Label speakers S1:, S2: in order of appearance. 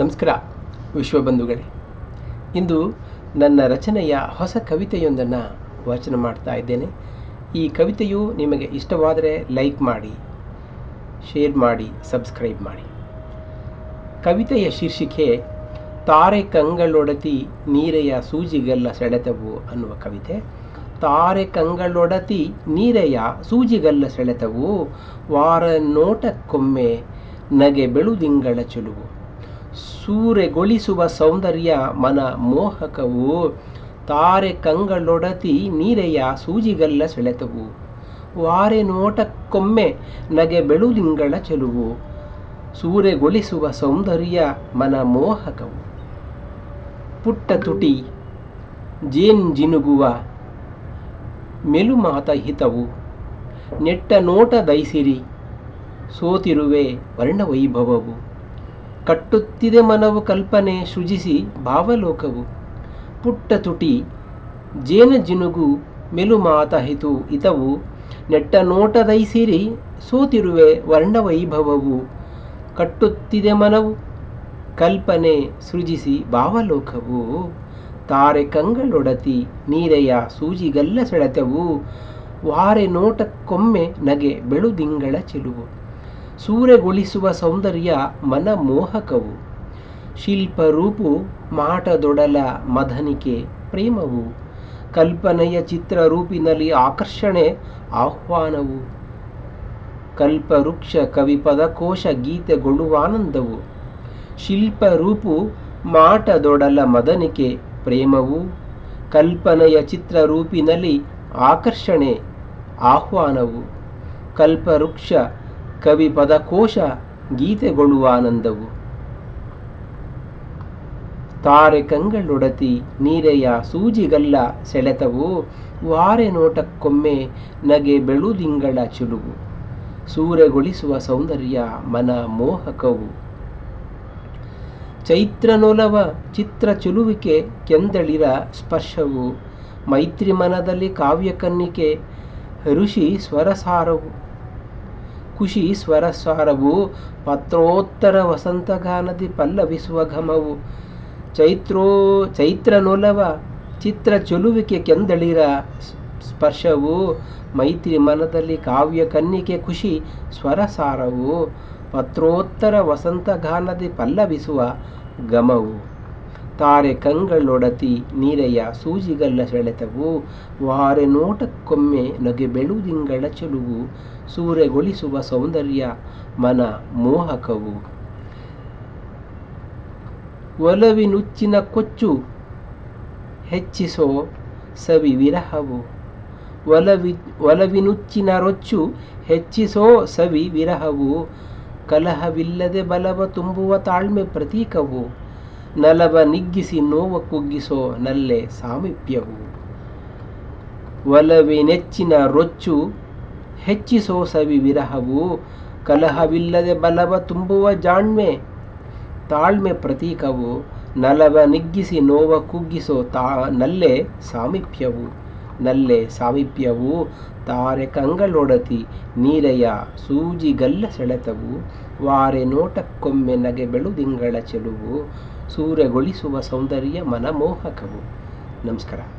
S1: ನಮಸ್ಕಾರ ವಿಶ್ವಬಂಧುಗಳೇ ಇಂದು ನನ್ನ ರಚನೆಯ ಹೊಸ ಕವಿತೆಯೊಂದನ್ನು ವಾಚನ ಮಾಡ್ತಾ ಇದ್ದೇನೆ. ಈ ಕವಿತೆಯು ನಿಮಗೆ ಇಷ್ಟವಾದರೆ ಲೈಕ್ ಮಾಡಿ, ಶೇರ್ ಮಾಡಿ, ಸಬ್ಸ್ಕ್ರೈಬ್ ಮಾಡಿ. ಕವಿತೆಯ ಶೀರ್ಷಿಕೆ, ತಾರೆ ಕಂಗಳೊಡತಿ ನೀರೆಯ ಸೂಜಿಗಲ್ಲ ಸೆಳೆತವು ಅನ್ನುವ ಕವಿತೆ. ತಾರೆ ಕಂಗಳೊಡತಿ ನೀರೆಯ ಸೂಜಿಗಲ್ಲ ಸೆಳೆತವು ವಾರ ನೋಟಕ್ಕೊಮ್ಮೆ ನಗೆ ಬೆಳುದಿಂಗಳ ಚೆಲುವು. ಸೂರೆಗೊಳಿಸುವ ಸೌಂದರ್ಯ ಮನ ಮೋಹಕವು, ತಾರೆ ಕಂಗಳೊಡತಿ ನೀರೆಯ ಸೂಜಿಗಲ್ಲ ಸೆಳೆತವು. ವಾರೆ ನೋಟಕ್ಕೊಮ್ಮೆ ನಗೆ ಬೆಳುಲಿಂಗಳ ಚೆಲುವು. ಸೂರೆಗೊಳಿಸುವ ಸೌಂದರ್ಯ ಮನ ಮೋಹಕವು. ಪುಟ್ಟ ತುಟಿ, ಜೇನ್ ಜಿನುಗುವ ಮೆಲುಮಾತ ಹಿತವು. ನೆಟ್ಟ ನೋಟ ದೈಸಿರಿ, ಸೋತಿರುವೆ ವರ್ಣವೈಭವವು. ಕಟ್ಟುತ್ತಿದೆ ಮನವು ಕಲ್ಪನೆ ಸೃಜಿಸಿ ಭಾವಲೋಕವು. ಪುಟ್ಟ ತುಟಿ, ಜೇನ ಜಿನುಗು, ಮೆಲು ಮಾತಹಿತು ಇತವು ನೆಟ್ಟ ನೋಟದೈಸಿರಿ ಸೋತಿರುವೆ ವರ್ಣವೈಭವವು ಕಟ್ಟುತ್ತಿದೆ ಮನವು ಕಲ್ಪನೆ ಸೃಜಿಸಿ ಭಾವಲೋಕವು. ತಾರೆ ಕಂಗಳೊಡತಿ, ನೀರೆಯ ಸೂಜಿಗಲ್ಲ ಸೆಳೆತವು. ವಾರೆ ನೋಟಕ್ಕೊಮ್ಮೆ ನಗೆ ಬೆಳುದಿಂಗಳ ಚೆಲುವು. ಸೂರೆಗೊಳಿಸುವ ಸೌಂದರ್ಯ ಮನಮೋಹಕವು. ಶಿಲ್ಪರೂಪು ಮಾಟದೊಡಲ ಮದನಿಕೆ ಪ್ರೇಮವು. ಕಲ್ಪನೆಯ ಚಿತ್ರರೂಪಿನಲ್ಲಿ ಆಕರ್ಷಣೆ ಆಹ್ವಾನವು. ಕಲ್ಪವೃಕ್ಷ ಕವಿಪದಕೋಶ ಗೀತೆಗೊಳ್ಳುವಾನಂದವು ಶಿಲ್ಪರೂಪು ಮಾಟದೊಡಲ ಮದನಿಕೆ ಪ್ರೇಮವು. ಕಲ್ಪನೆಯ ಚಿತ್ರರೂಪಿನಲ್ಲಿ ಆಕರ್ಷಣೆ ಆಹ್ವಾನವು. ಕಲ್ಪವೃಕ್ಷ ಕವಿ ಪದಕೋಶ ಗೀತೆಗೊಳ್ಳುವಾನಂದವು ತಾರೆ ಕಂಗಳೊಡತಿ ನೀರೆಯ ಸೂಜಿಗಲ್ಲ ಸೆಳೆತವು, ವಾರೆ ನೋಟಕ್ಕೊಮ್ಮೆ ನಗೆ ಬೆಳುದಿಂಗಳ ಚುಲುವು. ಸೂರೆಗೊಳಿಸುವ ಸೌಂದರ್ಯ ಮನ ಮೋಹಕವು. ಚೈತ್ರನೊಲವ ಚಿತ್ರ ಚುಲುವಿಕೆ ಕೆಂದಳಿರ ಸ್ಪರ್ಶವು. ಮೈತ್ರಿ ಮನದಲ್ಲಿ ಕಾವ್ಯ ಕನ್ನಿಕೆ ಋಷಿ ಸ್ವರಸಾರವು. ಖುಷಿ ಸ್ವರಸಾರವು ಪತ್ರೋತ್ತರ ವಸಂತಗಾನದಿ ಪಲ್ಲವಿಸುವ ಘಮವು. ಚೈತ್ರೋ ಚೈತ್ರನೊಲವ ಚಿತ್ರ ಚೊಲುವಿಕೆ ಕೆಂದಳಿರ ಸ್ಪರ್ಶವು, ಮೈತ್ರಿ ಮನದಲ್ಲಿ ಕಾವ್ಯ ಕನ್ನಿಕೆ ಖುಷಿ ಸ್ವರಸಾರವು ಪತ್ರೋತ್ತರ ವಸಂತಗಾನದಿ ಪಲ್ಲವಿಸುವ ಗಮವು ತಾರೆ ಕಂಗಳೊಡತಿ ನೀರೆಯ ಸೂಜಿಗಲ್ಲ ಸೆಳೆತವು. ವಾರೆ ನೋಟಕ್ಕೊಮ್ಮೆ ನಗೆ ಬೆಳುದಿಂಗಳ ಚೆಲುವು. ಸೂರೆಗೊಳಿಸುವ ಸೌಂದರ್ಯ ಮನ ಮೋಹಕವು. ಒಲವಿನುಚ್ಚಿನ ಕೊಚ್ಚು ಹೆಚ್ಚಿಸೋ ಸವಿ ವಿರಹವು. ಒಲವಿ ಒಲವಿನುಚ್ಚಿನ ರೊಚ್ಚು ಹೆಚ್ಚಿಸೋ ಸವಿ ವಿರಹವು. ಕಲಹವಿಲ್ಲದೆ ಬಲವ ತುಂಬುವ ತಾಳ್ಮೆ ಪ್ರತೀಕವು. ನಲವ ನಿಗ್ಗಿಸಿ ನೋವ ಕುಗ್ಗಿಸೋ ನಲ್ಲೆ ಸಾಮೀಪ್ಯವು. ಒಲವಿನೆಚ್ಚಿನ ರೊಚ್ಚು ಹೆಚ್ಚಿಸೋ ಸವಿ ವಿರಹವು ಕಲಹವಿಲ್ಲದೆ ಬಲವ ತುಂಬುವ ಜಾಣ್ಮೆ. ತಾಳ್ಮೆ ಪ್ರತೀಕವು ನಲವ ನಿಗ್ಗಿಸಿ ನೋವ ಕುಗ್ಗಿಸೋ ತಾ ನಲ್ಲೆ ಸಾಮೀಪ್ಯವು. ನಲ್ಲೆ ಸಾಮೀಪ್ಯವು ತಾರೆ ಕಂಗಳೊಡತಿ ನೀರೆಯ ಸೂಜಿಗಲ್ಲ ಸೆಳೆತವು. ವಾರೆ ನೋಟಕ್ಕೊಮ್ಮೆ ನಗೆ ಬೆಳುದಿಂಗಳ ಚೆಲುವು. ಸೂರೆಗೊಳಿಸುವ ಸೌಂದರ್ಯ ಮನಮೋಹಕವು. ನಮಸ್ಕಾರ.